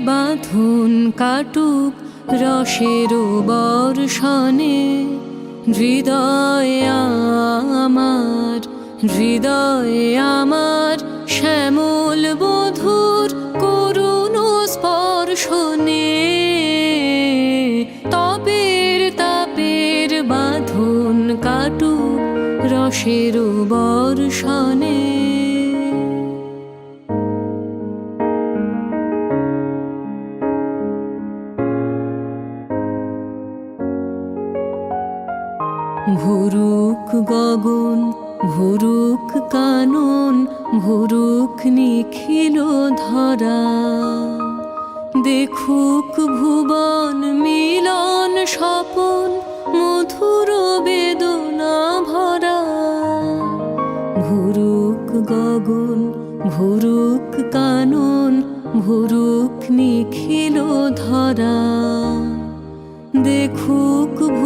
বাঁধন কাটুক রসের বর্ষণে। হৃদয়ে আমার হৃদয়ে আমার শ্যামল বধুর করুণ স্পর্শনে। তপের, তাপের বাঁধন কাটুক রসের বর্ষণে। ভুরুক গগন, ভুরুক কানন, ভুরুক নিখিল ধরা। দেখুক ভুবন মিলন স্বপন, মধুর বেদনা ভরা। ভুরুক গগন, ভুরুক কানন, ভুরুক নিখিল ধরা। দেখুক